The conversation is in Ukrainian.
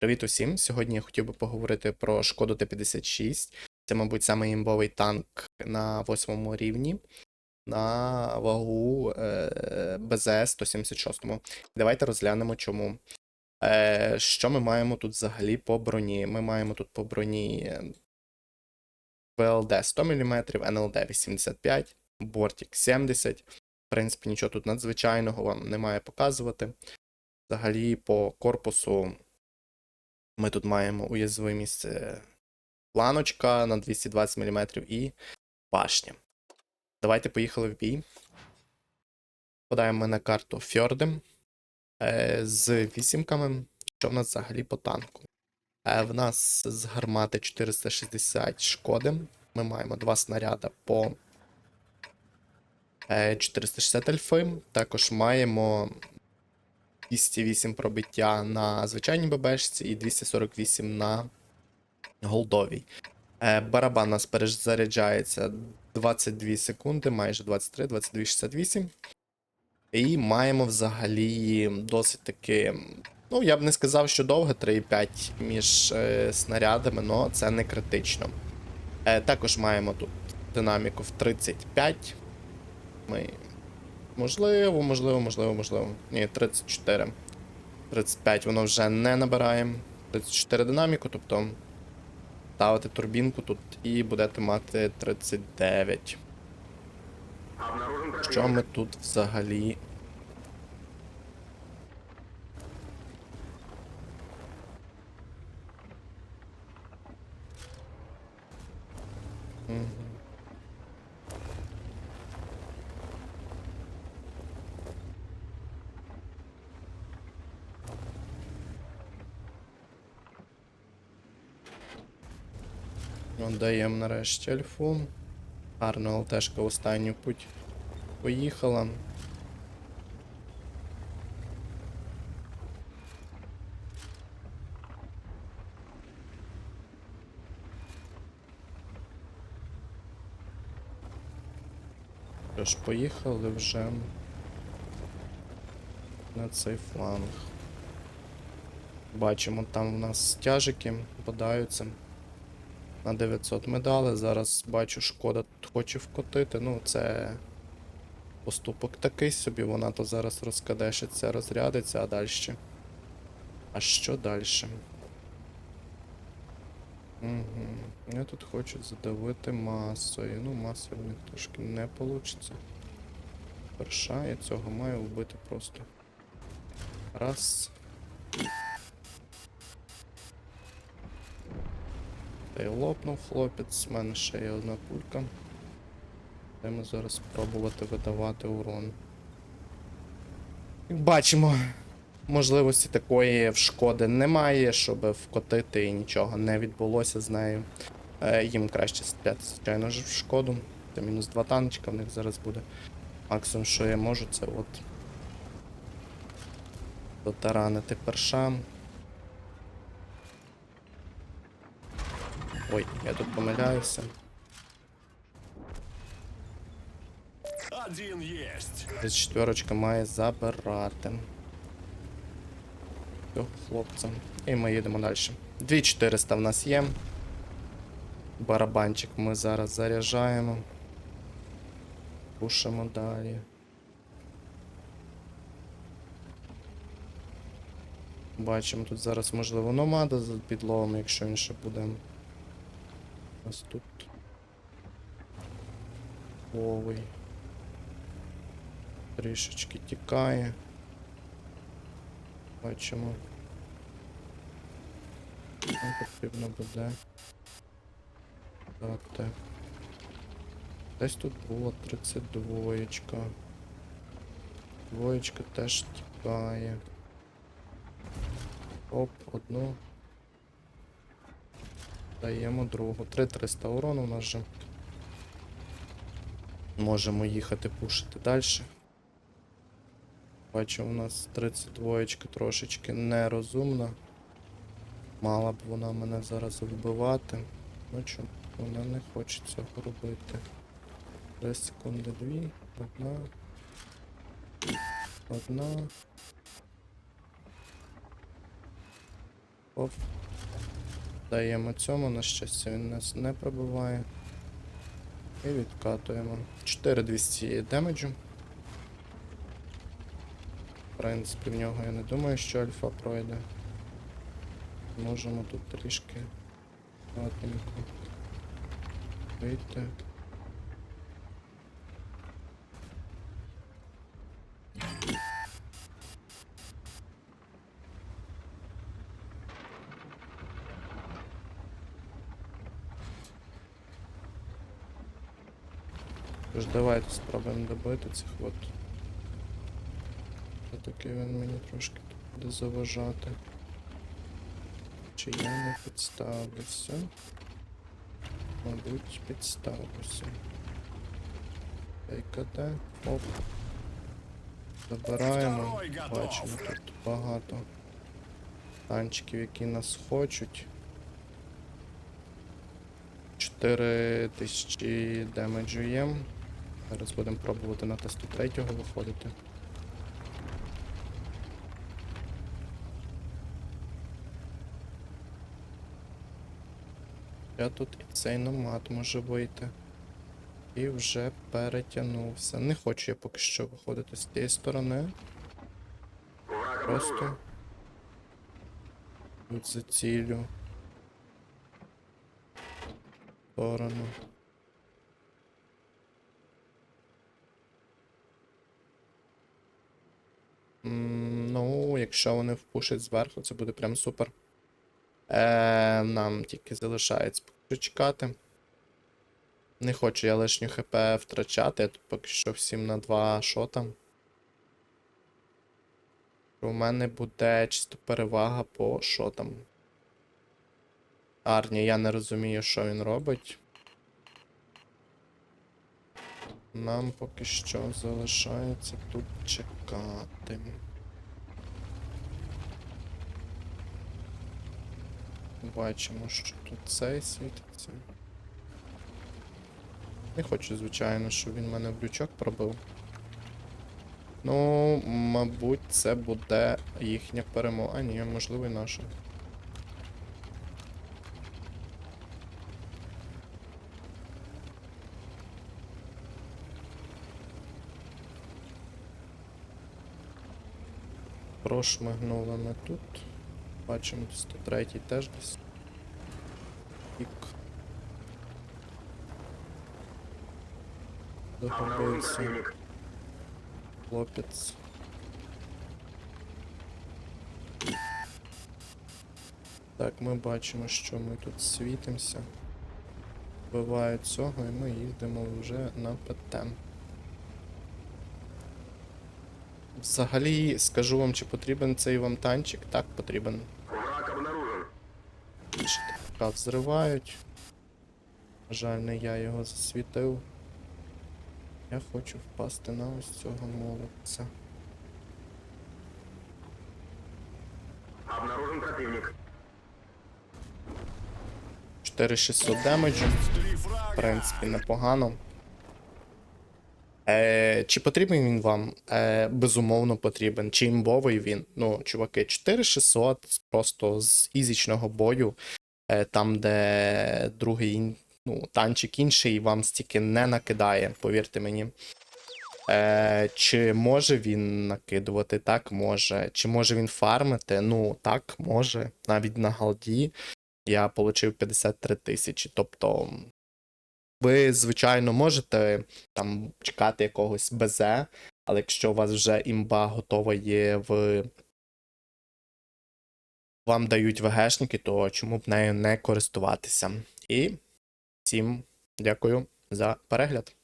Привіт усім! Сьогодні я хотів би поговорити про Шкоду Т-56. Це, мабуть, самий імбовий танк на восьмому рівні на вагу е, БЗ 176. Давайте розглянемо чому. Е, що ми маємо тут взагалі по броні? Ми маємо тут по броні ВЛД 100 мм, НЛД 85, Бортік 70. В принципі, нічого тут надзвичайного вам немає показувати. Взагалі, по корпусу ми тут маємо уязвимість е, планочка на 220 мм і башня. Давайте поїхали в бій. Подаємо на карту Фьордем е, з вісімками. Що в нас взагалі по танку? Е, в нас з гармати 460 шкоди. Ми маємо два снаряда по е, 460 альфи. Також маємо 208 пробиття на звичайній ББшці і 248 на голдовій. Е, Барабан нас перезаряджається 22 секунди, майже 23, 22, 68. І маємо взагалі досить таки. Ну, я б не сказав, що довго 3,5 між е, снарядами, але це не критично. Е, також маємо тут динаміку в 35. Ми Можливо, можливо, можливо, можливо. Ні, 34. 35 воно вже не набирає. 34 динаміку, тобто ставити турбінку тут і будете мати 39. Що ми тут взагалі? Мгм. Даємо нарешті альфу. Гарно ЛТшка в останню путь поїхала. Що ж, поїхали вже на цей фланг. Бачимо, там у нас стяжики подаються на 900 медалей. Зараз бачу, шкода хоче вкотити. Ну, це поступок такий собі, вона то зараз розкадешиться, розрядиться, а далі. А що далі? Угу. Я тут хочу задавити масою. Ну, масою в них трошки не вийде. Перша, я цього маю вбити просто. Раз. Та лопнув хлопець, в мене ще є одна пулька. Будемо зараз спробувати видавати урон. Як бачимо, можливості такої в шкоди немає, щоб вкотити і нічого не відбулося з нею. Е, їм краще стріляти, звичайно ж, в шкоду. Це мінус два танчика в них зараз буде. Максимум, що я можу, це от. Дотаранити перша. Ой, я тут помиляюся. Один есть. 34 має забирати. Все, хлопцям. І ми їдемо далі. 2400 в нас є. Барабанчик ми зараз заряджаємо. Пушимо далі. Бачимо, тут зараз можливо номада з підловом, якщо він ще буде. Ось тут. Ловий. Трішечки тікає. Бачимо. Нам потрібно буде. Так. Десь тут було 32. Двоєчка теж тікає. Оп, одну. Даємо другу. 3300 урону у нас же. Можемо їхати пушити далі. Бачу, у нас 32 трошечки нерозумна. Мала б вона мене зараз вбивати. Ну чому вона не хоче цього робити. 3 секунди, дві. Одна. Одна. Оп. Даємо цьому, на щастя, він нас не пробиває. І відкатуємо. 4200 демеджу. В принципі, в нього я не думаю, що альфа пройде. Можемо тут трішки вийти. Тож давайте спробуємо добити цих от. Все-таки він мені трошки тут буде заважати. Чи я не підставлюся? Мабуть, підставлюся. КД. Оп. Забираємо. Бачимо тут багато танчиків, які нас хочуть. 4000 демеджу є. Зараз будемо пробувати на тесту третього виходити. Я тут і цей номад може вийти. І вже перетягнувся. Не хочу я поки що виходити з тієї сторони. Просто тут зацілю. Сторону. Ну, якщо вони впушать зверху, це буде прям супер. Е, нам тільки залишається чекати. Не хочу я лишню ХП втрачати, я тут поки що всім на 2 шота. У мене буде чисто перевага по шотам. Арні, я не розумію, що він робить. Нам поки що залишається тут чекати. Бачимо, що тут цей світиться. Не хочу, звичайно, щоб він мене в лючок пробив. Ну, мабуть, це буде їхня перемога. А ні, можливо, і наша. Прошмигнули ми тут. Бачимо 103 теж десь. Пік. Догубився. Хлопець. Так, ми бачимо, що ми тут світимося. Вбивають цього і ми їдемо вже на ПТ. Взагалі, скажу вам, чи потрібен цей вам танчик? Так, потрібен. Враг обнаружен. Штика взривають. На жаль, не я його засвітив. Я хочу впасти на ось цього молодця. Обнаружен противник. 4600 демеджу. В принципі, непогано. Е, чи потрібен він вам? Е, безумовно потрібен. Чи імбовий він? Ну, чуваки, 4600 просто з ізічного бою. Е, там, де другий ну, танчик інший вам стільки не накидає, повірте мені. Е, чи може він накидувати? Так, може. Чи може він фармити? Ну, так, може. Навіть на галді я отримав 53 тисячі. Тобто, ви, звичайно, можете там чекати якогось БЗ, але якщо у вас вже імба готова є в. Вам дають ВГшники, то чому б нею не користуватися? І всім дякую за перегляд.